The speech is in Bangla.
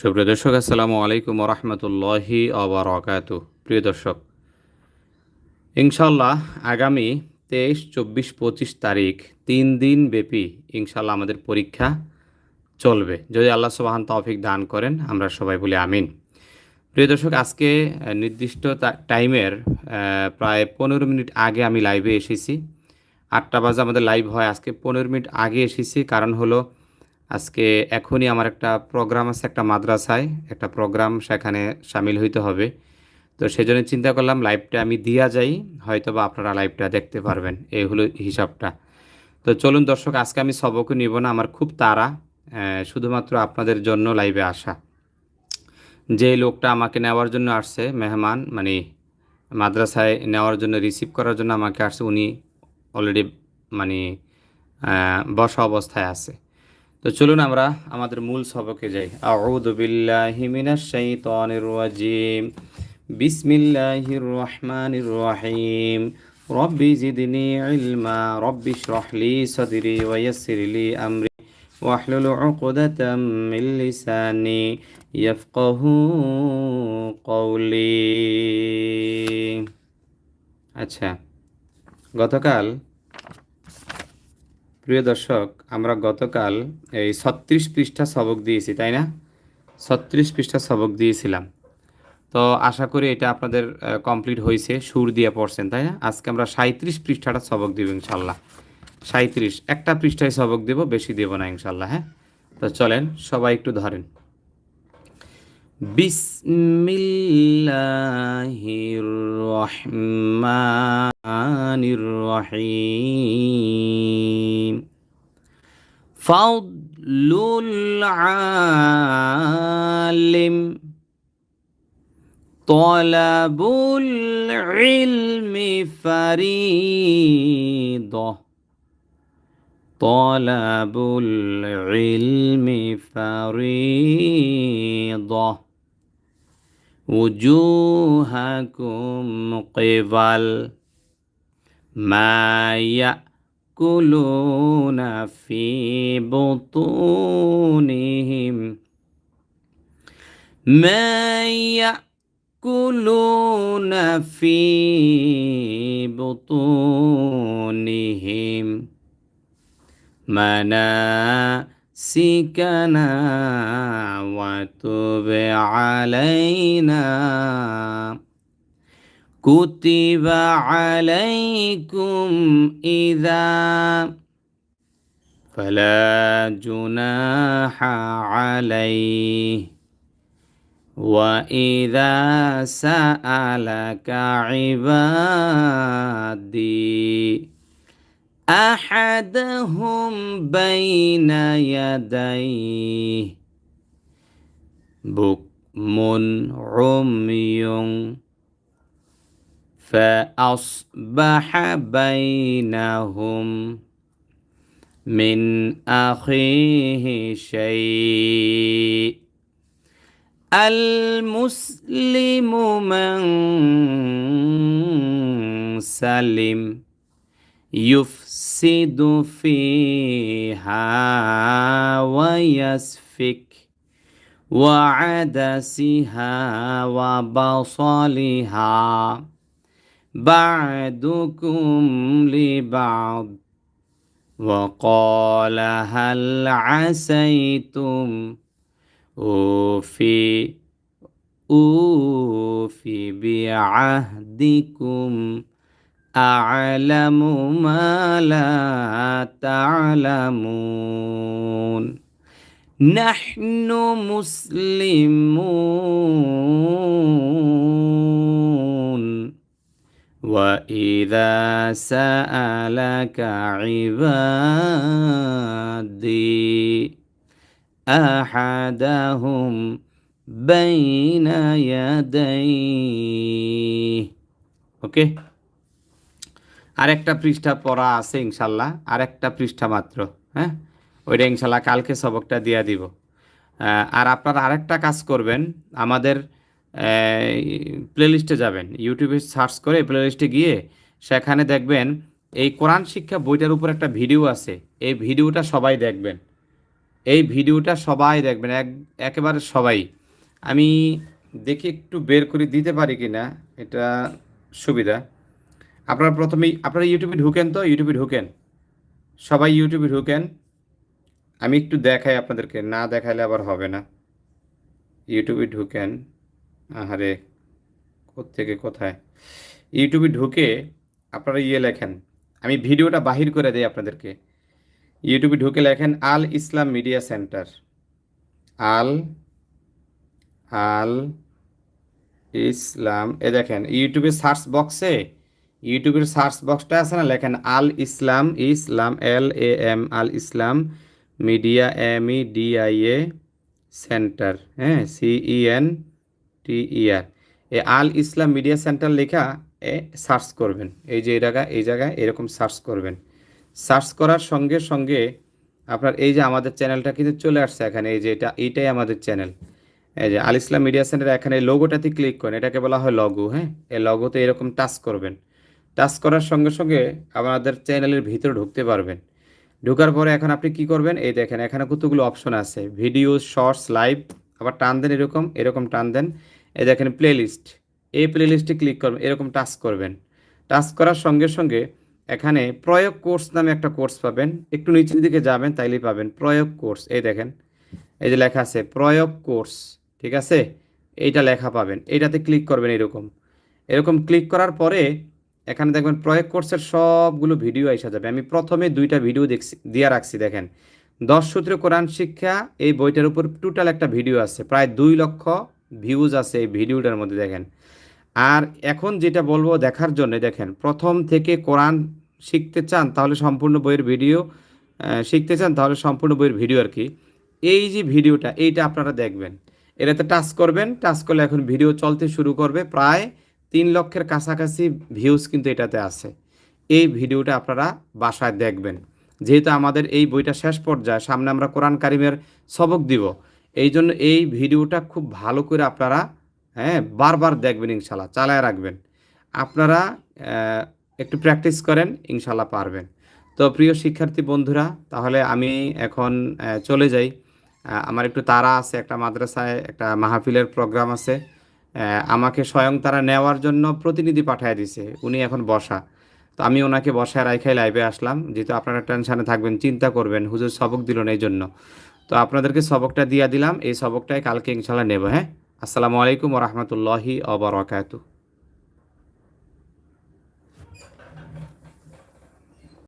সুপ্রিয় দর্শক, আসসালামু আলাইকুম রহমতুল্লাহি অবরাকাত প্রিয় দর্শক ইনশাল্লাহ আগামী তেইশ, চব্বিশ, পঁচিশ তারিখ তিন দিন ব্যাপী ইনশাল্লাহ আমাদের পরীক্ষা চলবে। যদি আল্লাহ সুবাহান তৌফিক দান করেন, আমরা সবাই বলি আমিন। প্রিয় দর্শক, আজকে নির্দিষ্ট টাইমের প্রায় পনেরো মিনিট আগে আমি লাইভে এসেছি। আটটা বাজে আমাদের লাইভ হয়, আজকে পনেরো মিনিট আগে এসেছি। কারণ হলো আজকে এখনই আমার একটা প্রোগ্রাম আছে, একটা মাদ্রাসায়, একটা প্রোগ্রাম সেখানে সামিল হইতে হবে। তো সেজন্য চিন্তা করলাম লাইভটা আমি দিয়া যাই হয়তো বা আপনারা লাইভটা দেখতে পারবেন। এই হলো হিসাবটা। তো চলুন দর্শক, আজকে আমি সবকও নিব না, আমার খুব তাড়া শুধুমাত্র আপনাদের জন্য লাইভে আসা। যে লোকটা আমাকে নেওয়ার জন্য আসছে, মেহমান মানে মাদ্রাসায় নেওয়ার জন্য রিসিভ করার জন্য আমাকে আসছে, উনি অলরেডি মানে বসা অবস্থায় আছে। তো চলুন আমরা আমাদের মূল সবকে যাই আউযু বিল্লাহি মিনাশ শাইতানির রাজিম বিসমিল্লাহির রহমানির রহিম রব্বি জিদনি ইলমা রব্বি ইশরাহ লি সাদরি ওয়া ইয়াসসির লি আমরি واحلل عقدة من لساني يفقه قولي আচ্ছা গতকাল প্রিয় দর্শক, আমরা গতকাল এই ছত্রিশ পৃষ্ঠা সবক দিয়েছি, তাই না? ছত্রিশ পৃষ্ঠা সবক দিয়েছিলাম। তো আশা করি এটা আপনাদের কমপ্লিট হয়েছে, সুর দিয়ে পড়ছেন, তাই না? আজকে আমরা সাঁত্রিশ পৃষ্ঠাটা সবক দিব, ইনশাল্লাহ। সাঁত্রিশ একটা পৃষ্ঠায় সবক দেব, বেশি দেব না, ইনশাল্লাহ হ্যাঁ? তো চলেন, সবাই একটু ধরেন। বিসমিল্লাহির রহমানির রহিম ফাদলুল আলিম طلب العلم فريضة طلب العلم فريضة وجوهكم قبل ما يأكلون في بطونهم ما يأكلون في بطونهم مناسكنا وتب علينا. كتب عليكم إذا فلا جناح عليه. وإذا سألك عبادي أحدهم بين يديه. بكم عمي فأصبح بينهم من أخيه شيء. المسلم من سلم يفسد فيها ويسفك وعدسها وبصلها. بعدكم لبعض وقال هل عسيتم؟ أوفي أوفي بعهدكم. أعلم ما لا تعلمون. نحن مسلمون. وإذا سألك عبادي أحدهم بين يديه. ওকে আরেকটা পৃষ্ঠা পড়া আছে ইনশাল্লাহ, আরেকটা পৃষ্ঠা মাত্র হ্যাঁ? ওইটা ইনশাল্লাহ কালকে সবকটা দিয়া দিব। আর আপনারা আরেকটা কাজ করবেন, আমাদের প্লেলিস্টে যাবেন ইউটিউবে সার্চ করে প্লেলিস্টে গিয়ে সেখানে দেখবেন, এই কোরআন শিক্ষা বইটার উপর একটা ভিডিও আছে, এই ভিডিওটা সবাই দেখবেন। এই ভিডিওটা সবাই দেখবেন, এক, একেবারে সবাই। আমি দেখি একটু বের করে দিতে পারি কি না এটা সুবিধা। আপনারা প্রথমেই, আপনারা ইউটিউবে ঢুকেন তো? ইউটিউবে ঢুকেন। সবাই ইউটিউবে ঢুকেন। আমি একটু দেখাই আপনাদেরকে। না দেখাইলে আবার হবে না। ইউটিউবে ঢুকেন। আহারে থেকে কোথায়? ইউটিউবে ঢুকে আপনারা ইয়ে লেখেন। আমি ভিডিওটা বাহির করে দিই আপনাদেরকে। ইউটিউবে ঢুকে লেখেন, আল ইসলাম মিডিয়া সেন্টার। আল আল ইসলাম, এ দেখেন ইউটিউবে সার্চ বক্সে ইউটিউবের সার্চ বক্সটা আছে না? লেখেন Al Islam Islam, L A M, Al Islam media M E D I A centre হ্যাঁ CE N T E R. এ আল ইসলাম মিডিয়া সেন্টার লেখা, এ সার্চ করবেন। এই যে এই জায়গায় এই জায়গায় এরকম সার্চ করবেন। সার্চ করার সঙ্গে সঙ্গে আপনার এই যে আমাদের চ্যানেলটা কিন্তু চলে আসছে এখানে। এই যে এটা, এইটাই আমাদের চ্যানেল। এই যে আল ইসলাম মিডিয়া সেন্টার এখানে লোগোটাতে ক্লিক করেন। এটাকে বলা হয় লগো হ্যাঁ? এই লগোতে এরকম টাচ করবেন। টাচ করার সঙ্গে সঙ্গে আমাদের চ্যানেলের ভিতরে ঢুকতে পারবেন। ঢোকার পরে এখন আপনি কি করবেন? এই দেখেন, এখানে কতগুলো অপশন আছে। ভিডিও, শর্টস, লাইভ, আবার টান দেন এরকম এরকম টান দেন। এই দেখেন প্লে লিস্ট এই প্লে লিস্টে ক্লিক করবেন, এরকম টাচ করবেন। টাচ করার সঙ্গে সঙ্গে এখানে প্রয়োগ কোর্স নামে একটা কোর্স পাবেন। একটু নিচের দিকে যাবেন, তাইলেই পাবেন। প্রয়োগ কোর্স, এই দেখেন। এই যে লেখা আছে, প্রয়োগ কোর্স, ঠিক আছে? এইটা লেখা পাবেন। এইটাতে ক্লিক করবেন এরকম। এরকম ক্লিক করার পরে এখানে দেখবেন প্রয়োগ কোর্সের সবগুলো ভিডিও এসে যাবে। আমি প্রথমে দুইটা ভিডিও দেখছি, দিয়ে রাখছি, দেখেন। দশ সূত্রে কোরআন শিক্ষা, এই বইটার উপর টোটাল একটা ভিডিও আছে, প্রায় দুই লক্ষ ভিউজ আছে এই ভিডিওটার মধ্যে, দেখেন। আর এখন যেটা বলব দেখার জন্য, দেখেন, প্রথম থেকে কোরআন শিখতে চান, তাহলে সম্পূর্ণ বইয়ের ভিডিও শিখতে চান, তাহলে সম্পূর্ণ বইয়ের ভিডিও আর কি। এই যে ভিডিওটা, এইটা আপনারা দেখবেন। এটাতে টাচ করবেন, টাচ করলে এখন ভিডিও চলতে শুরু করবে প্রায় তিন লক্ষের কাছাকাছি ভিউজ কিন্তু এটাতে আছে। এই ভিডিওটা আপনারা বাসায় দেখবেন। যেহেতু আমাদের এই বইটা শেষ পর্যায়ে, সামনে আমরা কোরআন কারিমের সবক দিব। এই জন্য এই ভিডিওটা খুব ভালো করে আপনারা হ্যাঁ বারবার দেখবেন ইনশাল্লাহ চালায় রাখবেন। আপনারা একটু প্র্যাকটিস করেন ইনশাল্লাহ পারবেন। তো প্রিয় শিক্ষার্থী বন্ধুরা, তাহলে আমি এখন চলে যাই। আমার একটু তারা আছে, একটা মাদ্রাসায়, একটা মাহফিলের প্রোগ্রাম আছে। আমাকে স্বয়ং তারা নেওয়ার জন্য প্রতিনিধি পাঠায় দিছে। উনি এখন বসা। তো আমি ওনাকে বসায় রাইখাই লাইভে আসলাম। যেহেতু আপনারা টেনশানে থাকবেন, চিন্তা করবেন, হুজুর সবক দিল না এই জন্য তো আপনাদেরকে সবকটা দিয়ে দিলাম। এই সবকটাই কালকে ইনশাল্লাহ নেব হ্যাঁ? আসসালামু আলাইকুম রহমতুল্লাহি অবরাকাতু